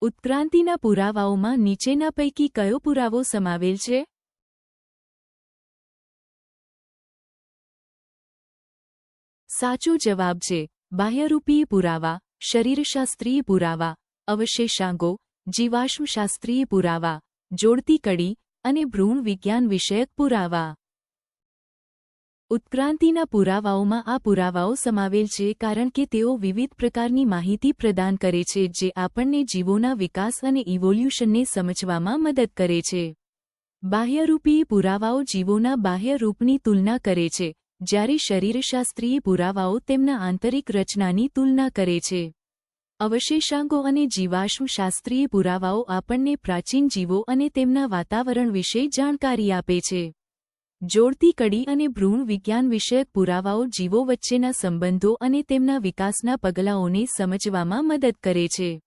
ઉત્ક્રાંતિના પુરાવાઓમાં નીચેના પૈકી કયો પુરાવો સમાવેલ છે? સાચો જવાબ છે બાહ્યરૂપીય પુરાવા, શરીરશાસ્ત્રીય પુરાવા, અવશેષાંગો, જીવાશ્મશાસ્ત્રીય પુરાવા, જોડતી કડી અને ભ્રૂણ વિજ્ઞાન વિષયક પુરાવા. ઉત્ક્રાંતિના પુરાવાઓમાં આ પુરાવાઓ સમાવેલ છે કારણ કે તેઓ વિવિધ પ્રકારની માહિતી પ્રદાન કરે છે જે આપણને જીવોના વિકાસ અને ઇવોલ્યુશનને સમજવામાં મદદ કરે છે. બાહ્યરૂપીય પુરાવાઓ જીવોના બાહ્ય રૂપની તુલના કરે છે, જ્યારે શરીરશાસ્ત્રીય પુરાવાઓ તેમના આંતરિક રચનાની તુલના કરે છે. અવશેષાંકો અને જીવાશ્મશાસ્ત્રીય પુરાવાઓ આપણને પ્રાચીન જીવો અને તેમના વાતાવરણ વિશે જાણકારી આપે છે. જોડતી કડી અને ભ્રૂણ વિજ્ઞાન વિષયક પુરાવાઓ જીવો વચ્ચેના સંબંધો અને તેમના વિકાસના પગલાઓને સમજવામાં મદદ કરે છે.